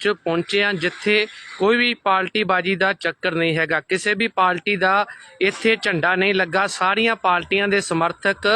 ਚ ਪਹੁੰਚੇ ਹਾਂ ਜਿੱਥੇ ਕੋਈ ਵੀ ਪਾਰਟੀ ਬਾਜੀ ਦਾ ਚੱਕਰ ਨਹੀਂ ਹੈਗਾ ਕਿਸੇ ਵੀ ਪਾਰਟੀ ਦਾ ਇੱਥੇ ਝੰਡਾ ਨਹੀਂ ਲੱਗਾ ਸਾਰੀਆਂ ਪਾਰਟੀਆਂ ਦੇ ਸਮਰਥਕ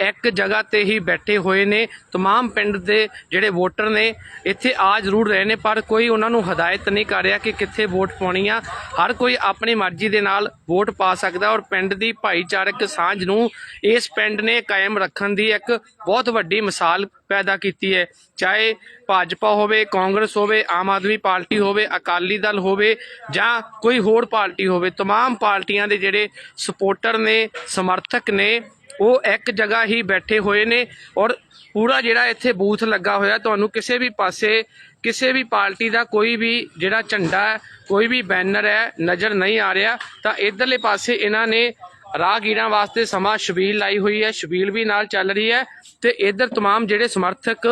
ਇੱਕ ਜਗ੍ਹਾ ਤੇ ਹੀ ਬੈਠੇ ਹੋਏ ਨੇ तमाम ਪਿੰਡ ਦੇ ਜਿਹੜੇ ਵੋਟਰ ਨੇ ਇੱਥੇ ਆ ਜ਼ਰੂਰ ਰਹੇ ਨੇ ਪਰ ਕੋਈ ਉਹਨਾਂ ਨੂੰ ਹਦਾਇਤ ਨਹੀਂ ਕਰ ਰਿਹਾ ਕਿ ਕਿੱਥੇ ਵੋਟ ਪਾਉਣੀ ਆ ਹਰ ਕੋਈ ਆਪਣੀ ਮਰਜ਼ੀ ਦੇ ਨਾਲ ਵੋਟ ਪਾ ਸਕਦਾ ਔਰ ਪਿੰਡ ਦੀ ਭਾਈਚਾਰਕ ਸਾਂਝ ਨੂੰ ਇਸ ਪਿੰਡ ਨੇ ਕਾਇਮ ਰੱਖਣ ਦੀ ਇੱਕ ਬਹੁਤ ਵੱਡੀ ਮਿਸਾਲ ਪੈਦਾ ਕੀਤੀ ਹੈ ਚਾਹੇ ਭਾਜਪਾ ਹੋਵੇ ਕਾਂਗਰਸ ਹੋਵੇ ਆਮ ਆਦਮੀ ਪਾਰਟੀ ਹੋਵੇ ਅਕਾਲੀ ਦਲ ਹੋਵੇ ਜਾਂ ਕੋਈ ਹੋਰ ਪਾਰਟੀ ਹੋਵੇ तमाम ਪਾਰਟੀਆਂ ਦੇ ਜਿਹੜੇ ਸਪੋਰਟਰ ਨੇ ਸਮਰਥਕ ਨੇ ਉਹ ਇੱਕ ਜਗ੍ਹਾ ਹੀ ਬੈਠੇ ਹੋਏ ਨੇ ਔਰ ਪੂਰਾ ਜਿਹੜਾ ਇੱਥੇ ਬੂਥ ਲੱਗਾ ਹੋਇਆ ਤੁਹਾਨੂੰ ਕਿਸੇ ਵੀ ਪਾਸੇ ਕਿਸੇ ਵੀ ਪਾਰਟੀ ਦਾ ਕੋਈ ਵੀ ਜਿਹੜਾ ਝੰਡਾ ਹੈ ਕੋਈ ਵੀ ਬੈਨਰ ਹੈ ਨਜ਼ਰ ਨਹੀਂ ਆ ਰਿਹਾ ਤਾਂ ਇਧਰਲੇ ਪਾਸੇ ਇਹਨਾਂ ਨੇ ਰਾਹਗੀਰਾਂ ਵਾਸਤੇ ਸਮਾਂ ਸ਼ਬੀਲ ਲਾਈ ਹੋਈ ਹੈ ਸ਼ਬੀਲ ਵੀ ਨਾਲ ਚੱਲ ਰਹੀ ਹੈ ਤੇ ਇਧਰ तमाम ਜਿਹੜੇ ਸਮਰਥਕ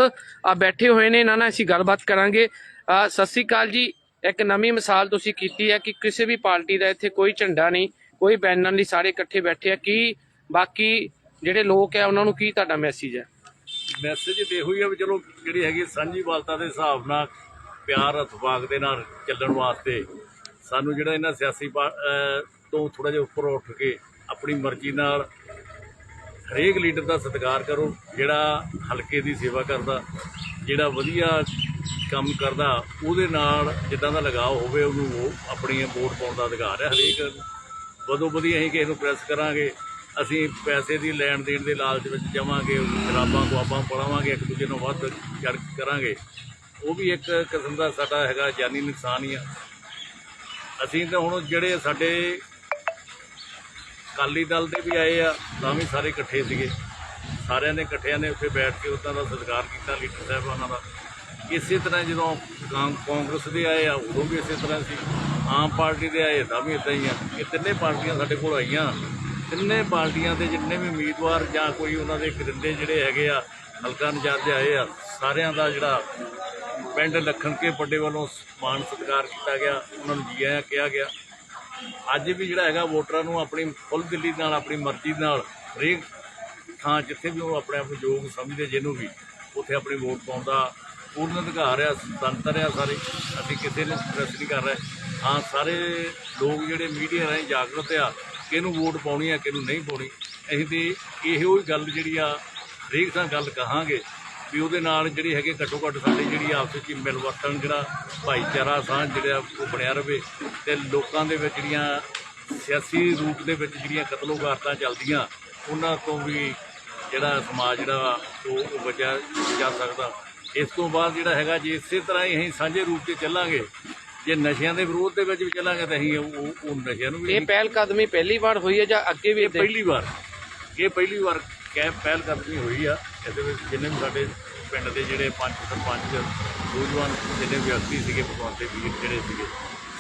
ਆ ਬੈਠੇ ਹੋਏ ਨੇ ਇਹਨਾਂ ਨਾਲ ਅਸੀਂ ਗੱਲਬਾਤ ਕਰਾਂਗੇ ਅ, ਸਤਿ ਸ੍ਰੀ ਅਕਾਲ ਜੀ ਇੱਕ ਨਵੀਂ ਮਿਸਾਲ ਤੁਸੀਂ ਕੀਤੀ ਹੈ ਕਿ ਕਿਸੇ ਵੀ ਪਾਰਟੀ ਦਾ ਇੱਥੇ ਕੋਈ ਝੰਡਾ ਨਹੀਂ ਕੋਈ ਬੈਨਰ ਨਹੀਂ ਸਾਰੇ ਇਕੱਠੇ ਬੈਠੇ ਆ ਕੀ ਬਾਕੀ ਜਿਹੜੇ ਲੋਕ ਆ ਉਹਨਾਂ ਨੂੰ ਕੀ ਤੁਹਾਡਾ ਮੈਸੇਜ ਹੈ ਮੈਸੇਜ ਤੇ ਇਹੋ ਹੀ ਆ ਵੀ ਚਲੋ ਜਿਹੜੀ ਹੈਗੀ ਸਾਂਝੀ ਵਾਲਤਾ ਦੇ ਹਿਸਾਬ ਨਾਲ ਪਿਆਰ ਅਤਫਾਕ ਦੇ ਨਾਲ ਚੱਲਣ ਵਾਸਤੇ ਸਾਨੂੰ ਜਿਹੜਾ ਇਹਨਾਂ ਸਿਆਸੀ ਪਾ- ਅਹ ਤੋਂ ਥੋੜਾ ਜਿਹਾ ਉੱਪਰ ਉੱਠ ਕੇ ਆਪਣੀ ਮਰਜ਼ੀ ਨਾਲ ਹਰੇਕ ਲੀਡਰ ਦਾ ਸਤਿਕਾਰ ਕਰੋ, ਜਿਹੜਾ ਹਲਕੇ ਦੀ ਸੇਵਾ ਕਰਦਾ, ਜਿਹੜਾ ਵਧੀਆ ਕੰਮ ਕਰਦਾ, ਉਹਦੇ ਨਾਲ ਜਿੱਦਾਂ ਦਾ ਲਗਾਅ ਹੋਵੇ, ਉਹਨੂੰ ਉਹ ਆਪਣੀ ਵੋਟ ਪਾਉਣ ਦਾ ਅਧਿਕਾਰ ਹੈ। ਹਰੇਕ ਵਧੋ ਵਧੀਆ ਅਸੀਂ ਕਿਸੇ ਨੂੰ ਪ੍ਰੈਸ ਕਰਾਂਗੇ, ਅਸੀਂ ਪੈਸੇ ਦੀ ਲੈਣ ਦੇਣ ਦੇ ਲਾਲਚ ਵਿੱਚ ਜਾਵਾਂਗੇ, ਸ਼ਰਾਬਾਂ, ਗੁਆਬਾਂ ਪੜਾਵਾਂਗੇ ਇੱਕ ਦੂਜੇ ਨੂੰ ਵੱਧ ਚੜ ਕਰਾਂਗੇ। ਉਹ ਵੀ ਇੱਕ ਕਿਸਮ ਦਾ ਸਾਡਾ ਹੈਗਾ ਜਾਨੀ ਨੁਕਸਾਨ ਹੀ ਆ। ਅਸੀਂ ਤਾਂ ਹੁਣ ਜਿਹੜੇ ਸਾਡੇ ਅਕਾਲੀ ਦਲ ਦੇ ਵੀ ਆਏ ਆ, ਤਾਂ ਵੀ ਸਾਰੇ ਇਕੱਠੇ ਸੀਗੇ। ਸਾਰਿਆਂ ਨੇ ਇਕੱਠਿਆਂ ਨੇ ਉੱਥੇ ਬੈਠ ਕੇ ਉਹਨਾਂ ਦਾ ਸਤਿਕਾਰ ਕੀਤਾ, ਲੀਡਰ ਸਾਹਿਬਾਨਾਂ ਦਾ। ਇਸੇ ਤਰ੍ਹਾਂ ਜਦੋਂ ਕਾਂ- ਕਾਂਗਰਸ ਦੇ ਆਏ ਆ, ਉਦੋਂ ਵੀ ਇਸੇ ਤਰ੍ਹਾਂ ਸੀ। ਆਮ ਪਾਰਟੀ ਦੇ ਆਏ, ਤਾਂ ਵੀ ਇਦਾਂ ਹੀ ਆ। ਇਹ ਤਿੰਨੇ ਪਾਰਟੀਆਂ ਸਾਡੇ ਕੋਲ ਆਈਆਂ। ਤਿੰਨੇ ਪਾਰਟੀਆਂ ਦੇ ਜਿੰਨੇ ਵੀ ਉਮੀਦਵਾਰ ਜਾਂ ਕੋਈ ਉਹਨਾਂ ਦੇ ਕਰਿੰਦੇ ਜਿਹੜੇ ਹੈਗੇ ਆ, ਹਲਕਾ ਇੰਚਾਰਜ ਆਏ ਆ, ਸਾਰਿਆਂ ਦਾ ਜਿਹੜਾ ਪਿੰਡ ਲਖਣ ਕੇ ਪੱਡੇ ਵੱਲੋਂ ਮਾਣ ਸਤਿਕਾਰ ਕੀਤਾ ਗਿਆ, ਉਹਨਾਂ ਨੂੰ ਜੀਆ ਕਿਹਾ ਗਿਆ। ਅੱਜ ਵੀ ਜਿਹੜਾ ਹੈਗਾ ਵੋਟਰਾਂ ਨੂੰ ਆਪਣੀ ਫੁੱਲ ਦਿੱਲੀ ਨਾਲ, ਆਪਣੀ ਮਰਜ਼ੀ ਨਾਲ ਹਰੇਕ ਥਾਂ ਜਿੱਥੇ ਵੀ ਉਹ ਆਪਣੇ ਆਪ ਨੂੰ ਯੋਗ ਸਮਝਦੇ, ਜਿਹਨੂੰ ਵੀ, ਉੱਥੇ ਆਪਣੀ ਵੋਟ ਪਾਉਣ ਦਾ ਪੂਰਨ ਅਧਿਕਾਰ ਆ, ਸੁਤੰਤਰ ਆ ਸਾਰੇ। ਅਸੀਂ ਕਿਸੇ ਨੂੰ ਪ੍ਰੈਸ ਨਹੀਂ ਕਰ ਰਹੇ। ਹਾਂ, ਸਾਰੇ ਲੋਕ ਜਿਹੜੇ ਮੀਡੀਆ ਰਾਹੀਂ ਜਾਗਰੂਕ ਆ, ਕਿਹਨੂੰ ਵੋਟ ਪਾਉਣੀ ਆ, ਕਿਹਨੂੰ ਨਹੀਂ ਪਾਉਣੀ, ਅਸੀਂ ਤੇ ਇਹੋ ਹੀ ਗੱਲ ਜਿਹੜੀ ਆ, ਹਰੇਕ ਥਾਂ ਗੱਲ ਕਹਾਂਗੇ। ਵੀ ਉਹਦੇ ਨਾਲ ਜਿਹੜੀ ਹੈਗੇ ਘੱਟੋ ਘੱਟ ਸਾਡੀ ਜਿਹੜੀ ਆਪਸ ਵਿੱਚ ਮਿਲਵਰਤਨ ਜਿਹੜਾ ਭਾਈਚਾਰਾ ਸਾਂਝ ਜਿਹੜਾ ਉਹ ਬਣਿਆ ਰਵੇ ਤੇ ਲੋਕਾਂ ਦੇ ਵਿੱਚ ਜਿਹੜੀਆਂ ਸਿਆਸੀ ਰੂਪ ਦੇ ਵਿੱਚ ਜਿਹੜੀਆਂ ਕਤਲੋਗਾਰਤਾਂ ਚੱਲਦੀਆਂ ਉਹਨਾਂ ਤੋਂ ਵੀ ਜਿਹੜਾ ਸਮਾਜ ਜਿਹੜਾ ਉਹ ਬਚਿਆ ਜਾ ਸਕਦਾ ਇਸ ਤੋਂ ਬਾਅਦ ਜਿਹੜਾ ਹੈਗਾ ਜੇ ਇਸੇ ਤਰ੍ਹਾਂ ਹੀ ਅਸੀਂ ਸਾਂਝੇ ਰੂਪ 'ਚ ਚੱਲਾਂਗੇ ਜੇ ਨਸ਼ਿਆਂ ਦੇ ਵਿਰੋਧ ਦੇ ਵਿੱਚ ਵੀ ਚੱਲਾਂਗੇ ਤਾਂ ਅਸੀਂ ਉਹ ਉਹ- ਨਸ਼ਿਆਂ ਨੂੰ ਵੀ ਇਹ ਪਹਿਲ ਕਦਮੀ ਪਹਿਲੀ ਵਾਰ ਹੋਈ ਹੈ ਜਾਂ ਅੱਗੇ ਵੀ ਇਹ? ਪਹਿਲੀ ਵਾਰ ਇਹ ਪਹਿਲੀ ਵਾਰ ਕੈਂਪ ਪਹਿਲ ਕਰਨੀ ਹੋਈ ਆ। ਇਹਦੇ ਵਿੱਚ ਜਿੰਨੇ ਵੀ ਸਾਡੇ ਪਿੰਡ ਦੇ ਜਿਹੜੇ ਪੰਚ ਸਰਪੰਚ ਸੂਝਵਾਨ ਜਿੰਨੇ ਵਿਅਕਤੀ ਸੀਗੇ ਭਗਵਾਨ ਦੇ ਵੀਰ ਜਿਹੜੇ ਸੀਗੇ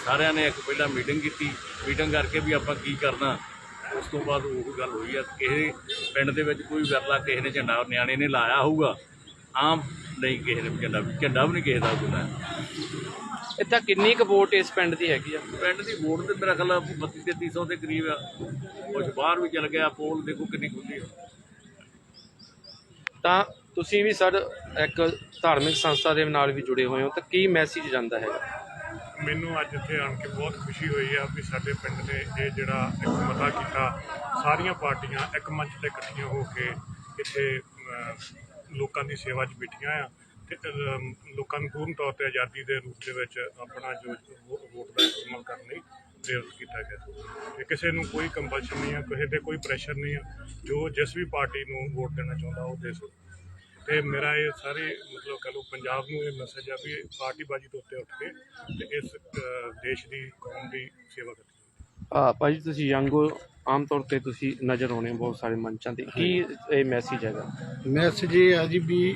ਸਾਰਿਆਂ ਨੇ ਇੱਕ ਪਹਿਲਾਂ ਮੀਟਿੰਗ ਕੀਤੀ। ਮੀਟਿੰਗ ਕਰਕੇ ਵੀ ਆਪਾਂ ਕੀ ਕਰਨਾ ਉਸ ਤੋਂ ਬਾਅਦ ਉਹ ਗੱਲ ਹੋਈ ਆ। ਕਿਸੇ ਪਿੰਡ ਦੇ ਵਿੱਚ ਕੋਈ ਵਿਰਲਾ ਕਿਸੇ ਨੇ ਝੰਡਾ ਨਿਆਣੇ ਨੇ ਲਾਇਆ ਹੋਊਗਾ ਆਮ ਨਹੀਂ ਕਿਸੇ ਨੇ ਝੰਡਾ ਝੰਡਾ ਵੀ ਨਹੀਂ ਕਿਸੇ ਦਾ ਲਾਇਆ। ਏਦਾਂ ਕਿੰਨੀ ਕੁ ਵੋਟ ਇਸ ਪਿੰਡ ਦੀ ਹੈਗੀ ਆ? ਪਿੰਡ ਦੀ ਵੋਟ ਤੇ ਮੇਰਾ ਖਿਆਲ 32 3300 ਦੇ ਕਰੀਬ ਆ। ਕੁਝ ਬਾਹਰ ਵੀ ਚਲ ਗਿਆ ਪੋਲ ਦੇਖੋ ਕਿੰਨੀ ਖੁੱਲੀ ਆ। ਤਾਂ ਤੁਸੀਂ ਵੀ ਸਰ ਇੱਕ ਧਾਰਮਿਕ ਸੰਸਥਾ ਦੇ ਨਾਲ ਵੀ ਜੁੜੇ ਹੋਏ ਹੋ, ਤਾਂ ਕੀ ਮੈਸੇਜ ਜਾਂਦਾ ਹੈ? ਮੈਨੂੰ ਅੱਜ ਇੱਥੇ ਆਣ ਕੇ ਬਹੁਤ ਖੁਸ਼ੀ ਹੋਈ ਆ ਵੀ ਸਾਡੇ ਪਿੰਡ ਨੇ ਇਹ ਜਿਹੜਾ ਇੱਕ ਮਤਾ ਕੀਤਾ, ਸਾਰੀਆਂ ਪਾਰਟੀਆਂ ਇੱਕ ਮੰਚ ਤੇ ਇਕੱਠੀਆਂ ਹੋ ਕੇ ਇੱਥੇ ਲੋਕਾਂ ਦੀ ਸੇਵਾ 'ਚ ਬੈਠੀਆਂ ਆ ਤੇ ਲੋਕਾਂ ਨੂੰ ਪੂਰਨ ਤੌਰ ਤੇ ਆਜ਼ਾਦੀ ਦੇ ਰੂਪ ਦੇ ਵਿੱਚ ਆਪਣਾ ਜੋ ਵੋਟ ਦਾ ਇਸਤੇਮਾਲ ਕਰਨ ਲਈ ਪ੍ਰੇਰਿਤ ਕੀਤਾ ਗਿਆ। ਤੇ ਕਿਸੇ ਨੂੰ ਕੋਈ ਕੰਪਲਸ਼ਨ ਨਹੀਂ ਆ ਕਿਸੇ ਤੇ ਕੋਈ ਪ੍ਰੈਸ਼ਰ ਨਹੀਂ ਆ ਜੋ ਜਿਸ ਵੀ ਪਾਰਟੀ ਨੂੰ ਵੋਟ ਦੇਣਾ ਚਾਹੁੰਦਾ ਉਹ ਦੇ ਸਕਦਾ। ਤੇ ਮੇਰਾ ਇਹ ਸਾਰੇ ਮਤਲਬ ਕਹ ਲਓ ਪੰਜਾਬ ਨੂੰ ਇਹ ਮੈਸੇਜ ਆ ਵੀ ਪਾਰਟੀਬਾਜ਼ੀ ਤੋਂ ਉੱਤੇ ਉੱਠ ਕੇ ਤੇ ਇਸ ਦੇਸ਼ ਦੀ ਕੌਮ ਦੀ ਸੇਵਾ ਕਰਨੀ ਆ ਭਾਜੀ ਤੁਸੀਂ ਯੰਗ ਹੋ ਆਮ ਤੌਰ ਤੇ ਤੁਸੀਂ ਨਜ਼ਰ ਆਉਣੇ ਹੋ ਬਹੁਤ ਸਾਰੇ ਮੰਚਾਂ ਤੇ। ਕੀ ਇਹ ਮੈਸੇਜ ਹੈਗਾ? ਮੈਸੇਜ ਇਹ ਹੈ ਜੀ ਵੀ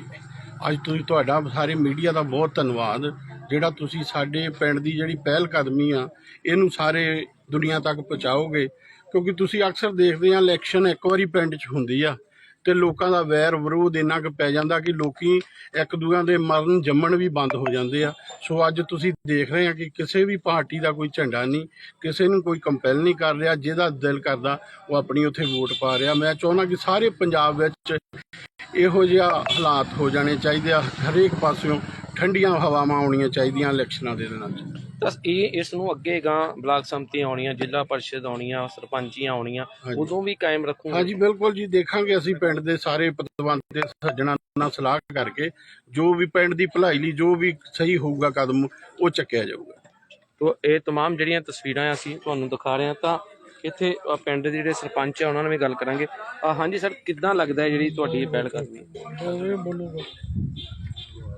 ਅੱਜ ਤੁਸੀਂ ਤੁਹਾਡਾ ਸਾਰੇ ਮੀਡੀਆ ਦਾ ਬਹੁਤ ਧੰਨਵਾਦ। ਜਿਹੜਾ ਤੁਸੀਂ ਸਾਡੇ ਪਿੰਡ ਦੀ ਜਿਹੜੀ ਪਹਿਲ ਕਦਮੀ ਆ, ਇਹਨੂੰ ਸਾਰੇ ਦੁਨੀਆ ਤੱਕ ਪਹੁੰਚਾਓਗੇ, ਕਿਉਂਕਿ ਤੁਸੀਂ ਅਕਸਰ ਦੇਖਦੇ ਆ ਇਲੈਕਸ਼ਨ ਇੱਕ ਵਾਰੀ ਪਿੰਡ 'ਚ ਹੁੰਦੀ ਆ, ਤੇ ਲੋਕਾਂ ਦਾ ਵੈਰ ਵਿਰੋਧ ਇੰਨਾ ਕੁ ਪੈ ਜਾਂਦਾ ਕਿ ਲੋਕੀ ਇੱਕ ਦੂਜਿਆਂ ਦੇ ਮਰਨ ਜੰਮਣ ਵੀ ਬੰਦ ਹੋ ਜਾਂਦੇ ਆ। ਸੋ ਅੱਜ ਤੁਸੀਂ ਦੇਖ ਰਹੇ ਆ ਕਿ ਕਿਸੇ ਵੀ ਪਾਰਟੀ ਦਾ ਕੋਈ ਝੰਡਾ ਨਹੀਂ, ਕਿਸੇ ਨੂੰ ਕੋਈ ਕੰਪੈਲ ਨਹੀਂ ਕਰ ਰਿਹਾ, ਜਿਹਦਾ ਦਿਲ ਕਰਦਾ ਉਹ ਆਪਣੀ ਉੱਥੇ ਵੋਟ ਪਾ ਰਿਹਾ। ਮੈਂ ਚਾਹੁੰਦਾ ਕਿ ਸਾਰੇ ਪੰਜਾਬ ਵਿੱਚ ਇਹੋ ਜਿਹਾ ਹਾਲਾਤ ਹੋ ਜਾਣੇ ਚਾਹੀਦੇ ਆ, ਹਰੇਕ ਪਾਸਿਓਂ ਠੰਡੀਆਂ ਹਵਾਵਾਂ ਆਉਣੀਆਂ ਚਾਹੀਦੀਆਂ ਇਲੈਕਸ਼ਨਾਂ ਦੇ ਦਿਨਾਂ 'ਚ ਤਾਂ ਇਹ ਇਸ ਨੂੰ ਅੱਗੇ ਗਾਂ ਬਲਾਕ ਸੰਮਤੀਆਂ ਆਉਣੀਆਂ ਜ਼ਿਲ੍ਹਾ ਪਰਿਸ਼ਦ ਆਉਣੀਆਂ ਸਰਪੰਚੀਆਂ ਆਉਣੀਆਂ ਹਾਂਜੀ। ਉਦੋਂ ਵੀ ਕਾਇਮ ਰੱਖੂਗੇ ਹਾਂਜੀ ਬਿਲਕੁਲ ਜੀ ਦੇਖਾਂਗੇ ਅਸੀਂ ਪਿੰਡ ਦੇ ਸਾਰੇ ਪਤਵੰਤ ਤੇ ਸੱਜਣਾ ਨਾਲ ਸਲਾਹ ਕਰਕੇ ਜੋ ਵੀ ਪਿੰਡ ਦੀ ਭਲਾਈ ਲਈ ਜੋ ਵੀ ਸਹੀ ਹੋਊਗਾ ਕਦਮ ਉਹ ਚੱਕਿਆ ਜਾਊਗਾ ਤੋ ਇਹ तमाम ਜਿਹੜੀਆਂ ਤਸਵੀਰਾਂ ਅਸੀਂ ਤੁਹਾਨੂੰ ਦਿਖਾ ਰਹੇ ਹਾਂ ਤਾਂ ਇੱਥੇ ਅ, ਪਿੰਡ ਦੇ ਜਿਹੜੇ ਸਰਪੰਚ ਆ ਉਹਨਾਂ ਨਾਲ ਵੀ ਗੱਲ ਕਰਾਂਗੇ ਅ, ਹਾਂਜੀ ਸਰ ਕਿੱਦਾਂ ਲੱਗਦਾ ਹੈ ਜਿਹੜੀ ਤੁਹਾਡੀ ਇਹ ਪਹਿਲ ਕਰਨੀ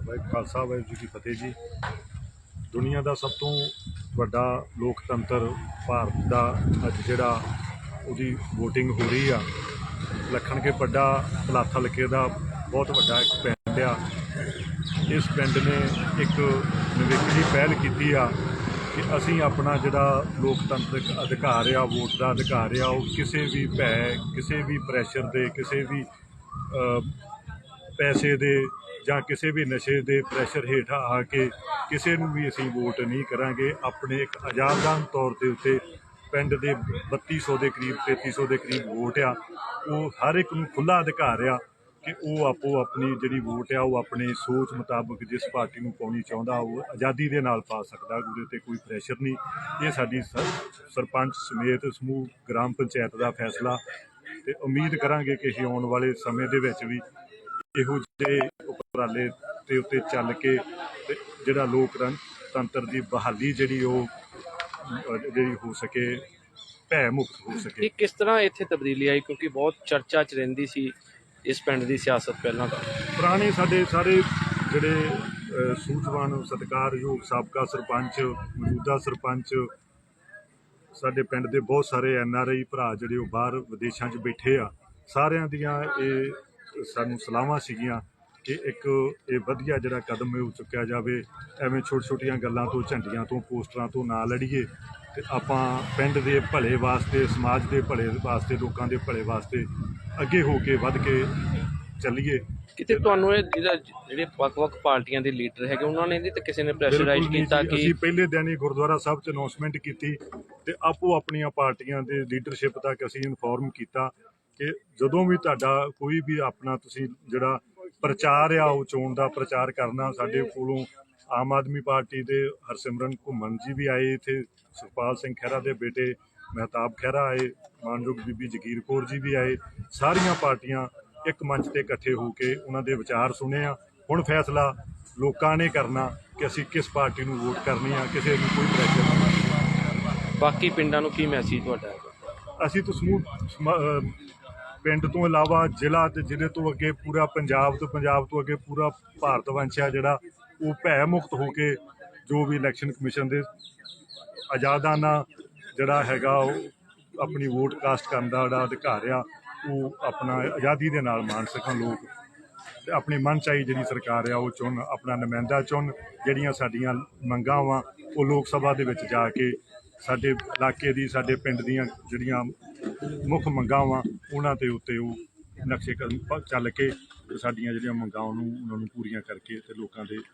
ਵਾਹਿਗੁਰੂ ਖਾਲਸਾ, ਵਾਹਿਗੁਰੂ ਜੀ ਕੀ ਫਤਿਹ ਜੀ। ਦੁਨੀਆ ਦਾ ਸਭ ਤੋਂ ਵੱਡਾ ਲੋਕਤੰਤਰ ਭਾਰਤ ਦਾ ਅੱਜ ਜਿਹੜਾ ਉਹਦੀ VOTING ਹੋ ਰਹੀ ਆ ਲੱਖਣ ਕੇ ਵੱਡਾ ਪਲਾਥ ਹਲਕੇ ਦਾ ਬਹੁਤ ਵੱਡਾ ਇੱਕ ਪਿੰਡ ਆ। ਇਸ ਪਿੰਡ ਨੇ ਇੱਕ ਨਿਵੇਕਲੀ ਪਹਿਲ ਕੀਤੀ ਆ ਕਿ ਅਸੀਂ ਆਪਣਾ ਜਿਹੜਾ ਲੋਕਤੰਤਰਿਕ ਅਧਿਕਾਰ ਆ, ਵੋਟ ਦਾ ਅਧਿਕਾਰ ਆ, ਉਹ ਕਿਸੇ ਵੀ ਭੈ, ਕਿਸੇ ਵੀ ਪ੍ਰੈਸ਼ਰ ਦੇ, ਕਿਸੇ ਵੀ ਪੈਸੇ ਦੇ ਜਾਂ ਕਿਸੇ ਵੀ ਨਸ਼ੇ ਦੇ ਪ੍ਰੈਸ਼ਰ ਹੇਠ ਆ ਕੇ ਕਿਸੇ ਨੂੰ ਵੀ ਅਸੀਂ ਵੋਟ ਨਹੀਂ ਕਰਾਂਗੇ, ਆਪਣੇ ਇੱਕ ਆਜ਼ਾਦਾਨ ਤੌਰ ਦੇ ਉੱਤੇ ਪਿੰਡ ਦੇ 3200 ਦੇ ਕਰੀਬ 3300 ਦੇ ਕਰੀਬ ਵੋਟ ਆ, ਉਹ ਹਰ ਇੱਕ ਨੂੰ ਖੁੱਲਾ ਅਧਿਕਾਰ ਆ ਕਿ ਉਹ ਆਪੋ ਆਪਣੀ ਜਿਹੜੀ ਵੋਟ ਆ, ਉਹ ਆਪਣੇ ਸੋਚ ਮੁਤਾਬਕ ਜਿਸ ਪਾਰਟੀ ਨੂੰ ਪਾਉਣੀ ਚਾਹੁੰਦਾ, ਉਹ ਆਜ਼ਾਦੀ ਦੇ ਨਾਲ ਪਾ ਸਕਦਾ, ਉਹਦੇ ਤੇ ਕੋਈ ਪ੍ਰੈਸ਼ਰ ਨਹੀਂ। ਇਹ ਸਾਡੀ ਸਰਪੰਚ ਸਮੇਤ ਸਮੂਹ, ਗ੍ਰਾਮ ਪੰਚਾਇਤ ਦਾ ਫੈਸਲਾ ਤੇ ਉਮੀਦ ਕਰਾਂਗੇ ਕਿ ਅਸੀਂ ਆਉਣ ਵਾਲੇ ਸਮੇਂ ਦੇ ਵਿੱਚ ਵੀ ਇਹੋ ਜਿਹੇ ਉਪਰਾਲੇ ਤੇ ਉੱਤੇ ਚੱਲ ਕੇ ਜਿਹੜਾ ਲੋਕਤੰਤਰ ਦੀ ਬਹਾਲੀ ਜਿਹੜੀ ਉਹ ਜਿਹੜੀ ਹੋ ਸਕੇ ਭੈ ਮੁਕਤ ਹੋ ਸਕੇ। ਇਹ ਕਿਸ ਤਰ੍ਹਾਂ ਇੱਥੇ ਤਬਦੀਲੀ ਆਈ? ਕਿਉਂਕਿ ਬਹੁਤ ਚਰਚਾ ਚ ਰਹਿੰਦੀ ਸੀ ਇਸ ਪਿੰਡ ਦੀ ਸਿਆਸਤ ਪਹਿਲਾਂ ਤਾਂ। ਪੁਰਾਣੇ ਸਾਡੇ ਸਾਰੇ ਜਿਹੜੇ ਸੂਝਵਾਨ ਸਤਿਕਾਰਯੋਗ ਸਾਬਕਾ ਸਰਪੰਚ ਮੌਜੂਦਾ ਸਰਪੰਚ ਸਾਡੇ ਪਿੰਡ ਦੇ ਬਹੁਤ ਸਾਰੇ ਐਨ ਆਰ ਆਈ ਭਰਾ ਜਿਹੜੇ ਉਹ ਬਾਹਰ ਵਿਦੇਸ਼ਾਂ 'ਚ ਬੈਠੇ ਆ ਸਾਰਿਆਂ ਦੀਆਂ ਇਹ ਸਾਨੂੰ ਸਲਾਹਾਂ ਸੀਗੀਆਂ ਕਿ ਇੱਕ ਇਹ ਵਧੀਆ ਜਿਹੜਾ ਕਦਮ ਹੈ ਉਹ ਚੁੱਕਿਆ ਜਾਵੇ ਐਵੇਂ ਛੋਟ ਛੋਟੀਆਂ ਗੱਲਾਂ ਤੋਂ ਝੰਡੀਆਂ ਤੋਂ ਪੋਸਟਰਾਂ ਤੋਂ ਨਾ ਲੜੀਏ ਤੇ ਆਪਾਂ ਪਿੰਡ ਦੇ ਭਲੇ ਵਾਸਤੇ ਸਮਾਜ ਦੇ ਭਲੇ ਵਾਸਤੇ ਲੋਕਾਂ ਦੇ ਭਲੇ ਵਾਸਤੇ ਅੱਗੇ ਹੋ ਕੇ ਵੱਧ ਕੇ ਚੱਲੀਏ। ਕਿਤੇ ਤੁਹਾਨੂੰ ਇਹ ਜਿਹੜਾ ਜਿਹੜੇ ਵੱਖ-ਵੱਖ ਪਾਰਟੀਆਂ ਦੇ ਲੀਡਰ ਹੈਗੇ ਉਹਨਾਂ ਨੇ ਇਹਦੇ ਤੇ ਕਿਸੇ ਨੇ ਪ੍ਰੈਸ਼ਰਾਈਜ਼ ਕੀਤਾ ਕਿ ਅਸੀਂ ਪਹਿਲੇ ਦਿਨ ਹੀ ਗੁਰਦੁਆਰਾ ਸਾਹਿਬ 'ਚ ਅਨਾਉਂਸਮੈਂਟ ਕੀਤੀ ਤੇ ਆਪੋ ਆਪਣੀਆਂ ਪਾਰਟੀਆਂ ਦੇ ਲੀਡਰਸ਼ਿਪ ਤੱਕ ਅਸੀਂ ਇਨਫੋਰਮ ਕੀਤਾ। ਕਿ ਜਦੋਂ ਵੀ ਤੁਹਾਡਾ ਕੋਈ ਵੀ ਆਪਣਾ ਤੁਸੀਂ ਜਿਹੜਾ ਪ੍ਰਚਾਰ ਆ ਉਹ ਚੋਣ ਦਾ ਪ੍ਰਚਾਰ ਕਰਨਾ ਸਾਡੇ ਕੋਲੋਂ ਆਮ ਆਦਮੀ ਪਾਰਟੀ ਦੇ ਹਰਸਿਮਰਨ ਘੁੰਮਣ ਜੀ ਵੀ ਆਏ ਇੱਥੇ ਸੁਖਪਾਲ ਸਿੰਘ ਖਹਿਰਾ ਦੇ ਬੇਟੇ ਮਹਿਤਾਬ ਖਹਿਰਾ ਆਏ ਮਾਨਯੋਗ ਬੀਬੀ ਜਗੀਰ ਕੌਰ ਜੀ ਵੀ ਆਏ ਸਾਰੀਆਂ ਪਾਰਟੀਆਂ ਇੱਕ ਮੰਚ ਤੇ ਇਕੱਠੇ ਹੋ ਕੇ ਉਹਨਾਂ ਦੇ ਵਿਚਾਰ ਸੁਣੇ ਆ। ਹੁਣ ਫੈਸਲਾ ਲੋਕਾਂ ਨੇ ਕਰਨਾ ਕਿ ਅਸੀਂ ਕਿਸ ਪਾਰਟੀ ਨੂੰ ਵੋਟ ਕਰਨੀ ਆ ਕਿਸੇ ਨੂੰ ਕੋਈ ਪ੍ਰੈਸ਼ਰ ਨਹੀਂ ਬਾਕੀ ਪਿੰਡਾਂ ਨੂੰ ਕੀ ਮੈਸੇਜ ਤੁਹਾਡਾ? ਹੈ ਅਸੀਂ ਤਾਂ ਸਮੂਹ ਪਿੰਡ ਤੋਂ ਇਲਾਵਾ ਜ਼ਿਲ੍ਹਾ ਤੇ ਜ਼ਿਲ੍ਹੇ ਤੋਂ ਅੱਗੇ ਪੂਰਾ ਪੰਜਾਬ ਤੋਂ ਪੰਜਾਬ ਤੋਂ ਅੱਗੇ ਪੂਰਾ ਭਾਰਤ ਵੰਸ਼ ਆ ਜਿਹੜਾ ਉਹ ਭੈ ਮੁਕਤ ਹੋ ਕੇ ਜੋ ਵੀ ਇਲੈਕਸ਼ਨ ਕਮਿਸ਼ਨ ਦੇ ਆਜ਼ਾਦਾਨਾ ਜਿਹੜਾ ਹੈਗਾ ਉਹ ਆਪਣੀ ਵੋਟ ਕਾਸਟ ਕਰਨ ਦਾ ਜਿਹੜਾ ਅਧਿਕਾਰ ਆ, ਉਹ ਆਪਣਾ ਆਜ਼ਾਦੀ ਦੇ ਨਾਲ ਮਾਣ ਸਕਣ ਲੋਕ ਤੇ ਆਪਣੀ ਮਨਚਾਹੀ ਜਿਹੜੀ ਸਰਕਾਰ ਆ, ਉਹ ਚੁਣ, ਆਪਣਾ ਨੁਮਾਇੰਦਾ ਚੁਣ, ਜਿਹੜੀਆਂ ਸਾਡੀਆਂ ਮੰਗਾਂ ਵਾ, ਉਹ ਲੋਕ ਸਭਾ ਦੇ ਵਿੱਚ ਜਾ ਕੇ ਸਾਡੇ ਇਲਾਕੇ ਦੀ, ਸਾਡੇ ਪਿੰਡ ਦੀਆਂ ਜਿਹੜੀਆਂ ਮੁੱਖ ਮੰਗਾਂ ਵਾ ਉਹਨਾਂ ਦੇ ਉੱਤੇ ਉਹ ਨਕਸ਼ੇ ਕਦਮ ਚੱਲ ਕੇ ਸਾਡੀਆਂ ਜਿਹੜੀਆਂ ਮੰਗਾਂ ਨੂੰ ਉਹਨਾਂ ਨੂੰ ਪੂਰੀਆਂ ਕਰਕੇ ਤੇ ਲੋਕਾਂ ਦੇ